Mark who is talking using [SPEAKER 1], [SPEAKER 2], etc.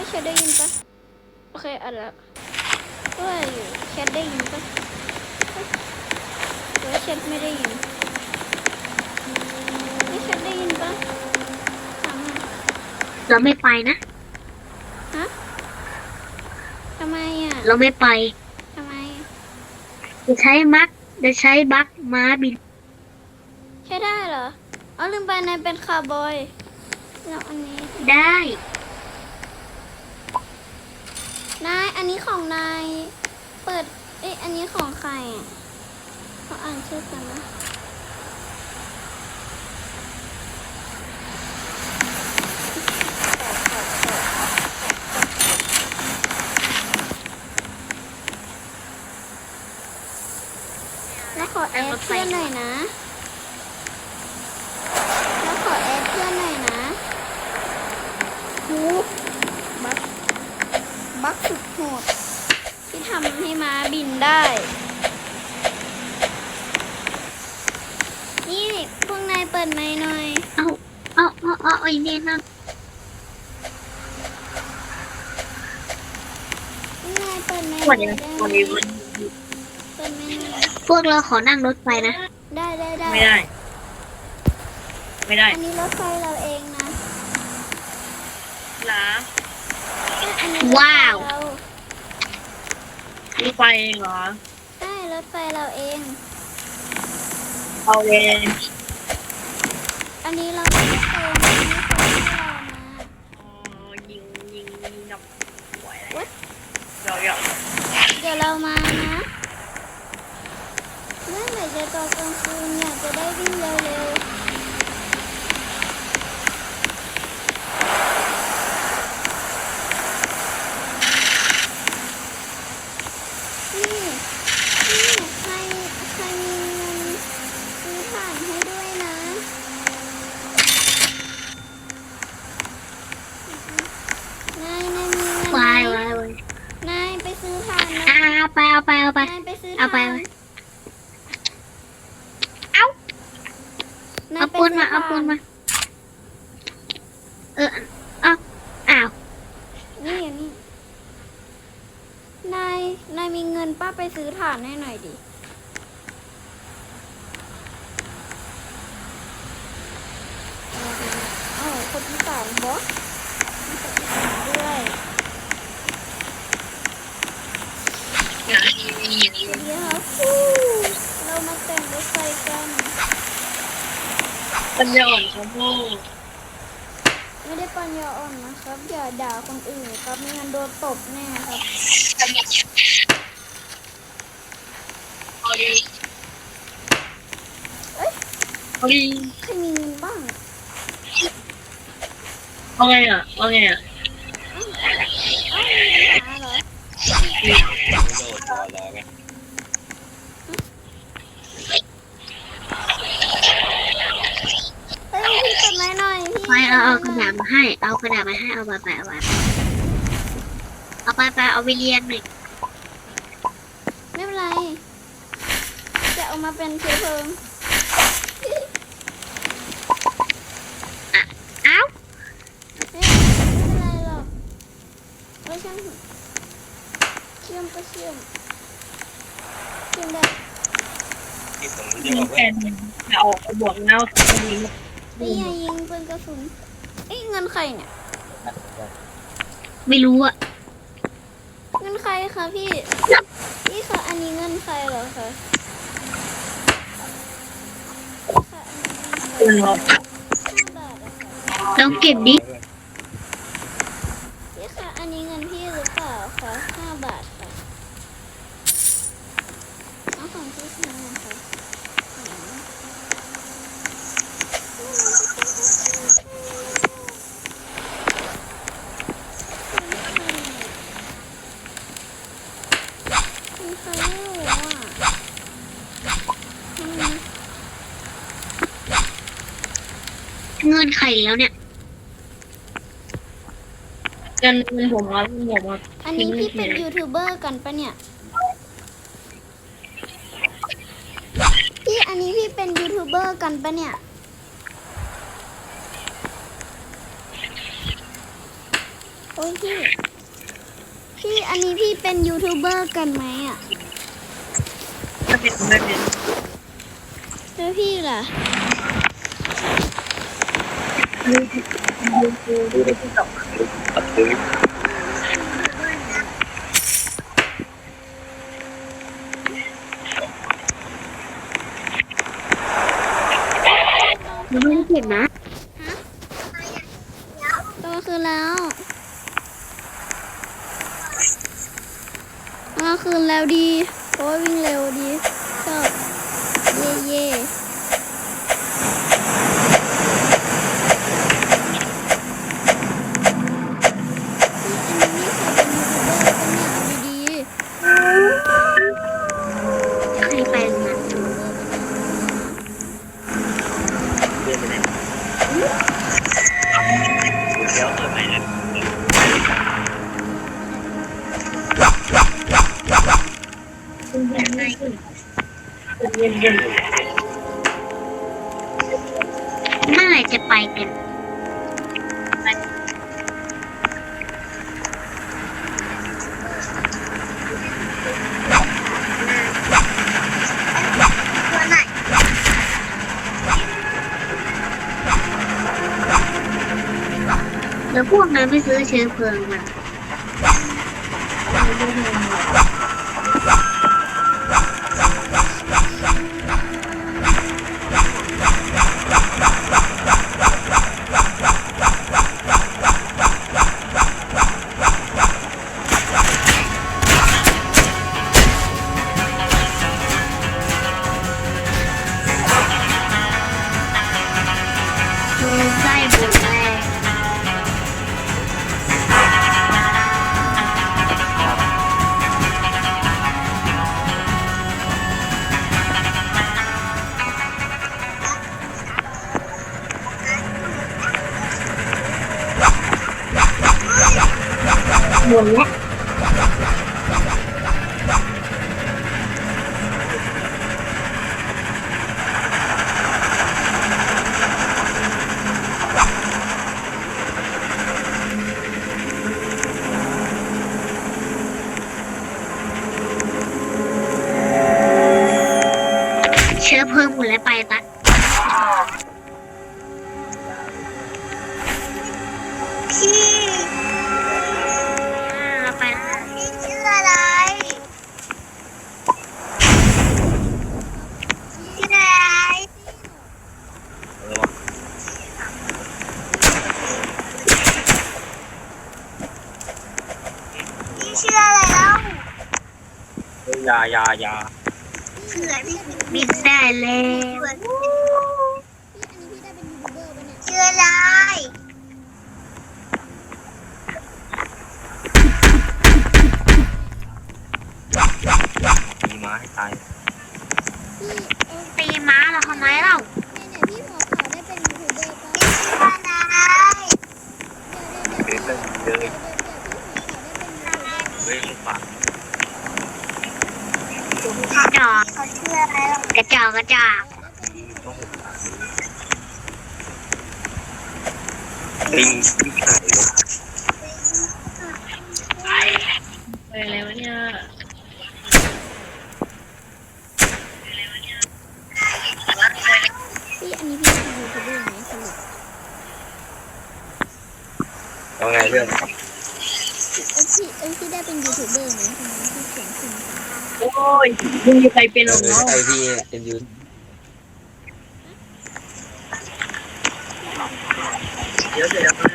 [SPEAKER 1] ไม่แชทได้ยินปะโอเคอัดแล้วก็ว่าอยู่แชทได้ยินปะเฮ้ยหรือว่าแชทไม่ได้ยินไม่แชทได้ยินปะถามหน่อย
[SPEAKER 2] เราไม่ไปนะ
[SPEAKER 1] ฮะทำไมอะ
[SPEAKER 2] เราไม่ไป
[SPEAKER 1] ทำไมอะ
[SPEAKER 2] จะใช้มักจะใช้บักม้าบิน
[SPEAKER 1] ใช้ได้เหรออ๋อลืมไปนายเป็นคาร์บอยแล้วอันนี้
[SPEAKER 2] ได้
[SPEAKER 1] นาย อันนี้ของนาย เปิด เอ๊ะอันนี้ของใครเขาอ่านชื่อกันนะ แล้วขอแอดเพื่อนหน่อยนะ แล้วขอแอดเพื่อนหน่อยนะหูบัก บักสุดโหดที่ทำให้ม้าบินได้ นี่พวกนายเปิดไมค์หน่อย
[SPEAKER 2] เอาเอาเอาเอาไอ้เนี่ยนะ
[SPEAKER 1] พวกนายเปิดไมค์ห
[SPEAKER 2] วัน
[SPEAKER 1] น่
[SPEAKER 2] นี้
[SPEAKER 1] อยได้
[SPEAKER 2] วัน
[SPEAKER 1] ไหม
[SPEAKER 2] นี้วัน
[SPEAKER 1] เปิดไมค์หน่อย
[SPEAKER 2] พวกเราขอนั่งรถไฟนะ
[SPEAKER 1] ได้ได้ได้
[SPEAKER 2] ไม่ได้ ไม่ได้
[SPEAKER 1] อันนี้รถไฟเราเองนะ
[SPEAKER 2] หรอ
[SPEAKER 1] อันนี้รถไฟ
[SPEAKER 2] ว้าว
[SPEAKER 1] เรา
[SPEAKER 2] รถไฟเหรอ
[SPEAKER 1] ใช่รถไฟเราเอง
[SPEAKER 2] เอาเอง
[SPEAKER 1] อันนี้เราไม่ได้เติมอันนี้เขาให้เรามา
[SPEAKER 2] อ๋อยิงยิงยิงนับหวยอะไร
[SPEAKER 1] What?
[SPEAKER 2] เดี๋ยวเดี๋ยว
[SPEAKER 1] เดี๋ยวเรามานะเมื่อไหร่จะตอนกลางคืนเนี่ยจะได้วิ่งเร็วๆ นี่ นี่ใครใครมีเงินซื้อถ่านให้ด้วยนะ นายนายมีเงินไหม
[SPEAKER 2] วายวายวาย
[SPEAKER 1] นายไปซื้อถ่านนะ
[SPEAKER 2] อ่าเอา ไปเอาไปเอาไป
[SPEAKER 1] นายไปซื้อ
[SPEAKER 2] เอาไป
[SPEAKER 1] ถ่าน
[SPEAKER 2] เอา
[SPEAKER 1] นาย
[SPEAKER 2] เอา
[SPEAKER 1] ไป
[SPEAKER 2] ปูน
[SPEAKER 1] ซื้
[SPEAKER 2] มาเอาปูนมา เออเอาอ้าว
[SPEAKER 1] นี่อยู่นี่ นาย นายมีเงินป้าไปซื้อถ่านให้หน่อยดิ เอ้าคนที่สามบอสมีคนที่สามด้วย เดี๋ยวฟูเรามาแต่งรถไฟกัน
[SPEAKER 2] ปัญญาอ่อนเขาโม่
[SPEAKER 1] ไม่ได้ปัญญาอ่อนนะครับ อย่าด่าคนอื่นครับไม่งั้นโดนตบแน่ครับ
[SPEAKER 2] เอาดี
[SPEAKER 1] เอ้ย
[SPEAKER 2] เอาดี
[SPEAKER 1] ใครมีเงินบ้าง
[SPEAKER 2] เอาไงอะเอาไงอะ
[SPEAKER 1] เอ้าเอ้ามีปัญหาเหรอ
[SPEAKER 3] โดดรอรอไง
[SPEAKER 1] เฮ้ยพี่เปิดไม้หน่อยพี่
[SPEAKER 2] ไปเอาเอากระดาษมาให้ เอากระดาษมาให้ เอาไปไปเอาไปเอาไปไปเอาไปเรียนหน่อย
[SPEAKER 1] ไม่เป็นไร จะเอามาเป็นเชื้อเพลิง
[SPEAKER 2] เอ้า
[SPEAKER 1] เฮ้ยไม่เป็นไรหรอกเราช่างเถอะเชื่อมก็เชื่อมเชื่อมได้
[SPEAKER 3] ที่ผม
[SPEAKER 2] ยิ
[SPEAKER 3] จะ
[SPEAKER 2] ง
[SPEAKER 3] บอก
[SPEAKER 2] แท
[SPEAKER 3] ว่าน
[SPEAKER 2] จะออกบวกเงาสองนี้
[SPEAKER 1] นี่ไงยิงปืนกระสุนเอ้ยเงินใครเนี่ย
[SPEAKER 2] ไม่รู้อะ
[SPEAKER 1] เงินใครคะพี่ พี่คะอันนี้เงินใครเหรอคะค่ะอันนี้เงินใครห้าบาทอะค่ะ
[SPEAKER 2] ลองเก็บดิ
[SPEAKER 1] พี่คะอันนี้เงินพี่หรือเปล่าคะห้าบาทค่ะเอาของพี่คืนนะคะคุณใครไม่รู้อะอืม
[SPEAKER 2] เงินใครแล้วเนี่ยเงินเงินผมครับเงินผมครับ
[SPEAKER 1] อันนี้พี่เป็นยูทูบเบอร์กันปะเนี่ย พี่อันนี้พี่เป็นยูทูบเบอร์กันปะเนี่ย โออ้ยพี่ พี่อันนี้พี่เป็นยูทูบเบอร์กันไหมอะ
[SPEAKER 2] ไม่เป็นไม่เป็น
[SPEAKER 1] แล้วพี่ล่ะ
[SPEAKER 3] ดูได้ที่สองตัดซื้อ
[SPEAKER 2] มันไม่ได้เก็บนะ
[SPEAKER 1] โตคืนแล้วมาคืนแล้วดีเพราะวิ่งเร็วดีชอบเย่เย่พี่อันนี้ ใครเป็นยูทูบเอร์ปะเนี่ยดี
[SPEAKER 2] ใครเป็น
[SPEAKER 3] ไปไหนเดี๋ยวเปิดใหม่นะ
[SPEAKER 2] เมื่อไหร่จะไปกัน แล้วพวกนั้นไม่ซื้อเชื้อเพลิงมา หมดแล้วเชื้อเพลิงหมดแล้วไปตัด เฮ้
[SPEAKER 3] ยยายายา
[SPEAKER 2] ชื่ออะไรพี่บินได้แล้ว
[SPEAKER 1] พี่อันนี้พี่ได้เป็นยูทูบเบอร์ปะเนี่ย
[SPEAKER 2] ชื่ออะไร
[SPEAKER 3] มีม้าให้ตาย
[SPEAKER 1] พี่เออ
[SPEAKER 2] ตีม้าเราทำไมเล่า
[SPEAKER 1] เนี่ยเนี่ยพี่หัวขาวได้เป็นยูทูบเบอร์ปะ
[SPEAKER 2] ชื่ออะไร
[SPEAKER 1] เดี๋ยวเดี๋ยวเดี๋ยว
[SPEAKER 3] เดินเดิน
[SPEAKER 1] เดี๋ยวเดี๋ยวพี่หัวขาวได้เป็นยูทูบเบอร์
[SPEAKER 3] เฮ้ยลูกปาก
[SPEAKER 2] กระจอกเขาชื่ออะไรกระจอกกระจอก
[SPEAKER 3] ต้องหกปากลิงลิงหายเลย
[SPEAKER 2] ไปแล้วเนี่ย
[SPEAKER 1] พี่อันนี้พี่เป็นยูทูบเบอร์ไหมสรุป
[SPEAKER 3] เอาไงเรื่อง
[SPEAKER 1] พี่เอ้ยพี่ได้เป็นยูทูบเบอร์ไหมทำไมพี่เขียนขึ้น
[SPEAKER 2] โอ้ยมึงมีใครเป็นหรอกเนาะ
[SPEAKER 3] ไอพี่เป็นยู
[SPEAKER 2] เดี๋ยวเดี๋ยว